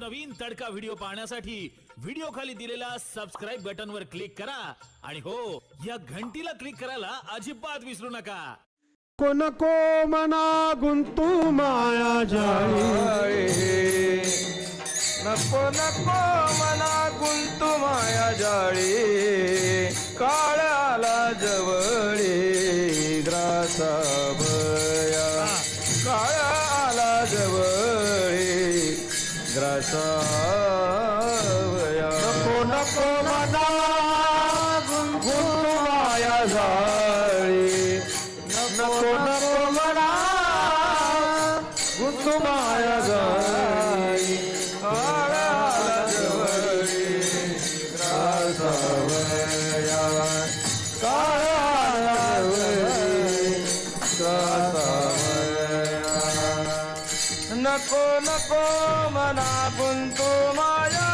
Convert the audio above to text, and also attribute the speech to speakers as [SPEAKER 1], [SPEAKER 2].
[SPEAKER 1] नवनवीन तडका व्हिडिओ पाहण्यासाठी व्हिडिओ खाली दिलेल्या सबस्क्राईब बटन वर क्लिक करा. आणि हो या घंटीला क्लिक करायला अजिबात विसरू नका.
[SPEAKER 2] नको मना गुंतू माया जाळी
[SPEAKER 3] नको नको मना गुंतू माया जाळी काळ भया नको नको मना माया जाळी नको नको मना गुंतू माया जाळी काळ काळ नको नको मना गुंतू माया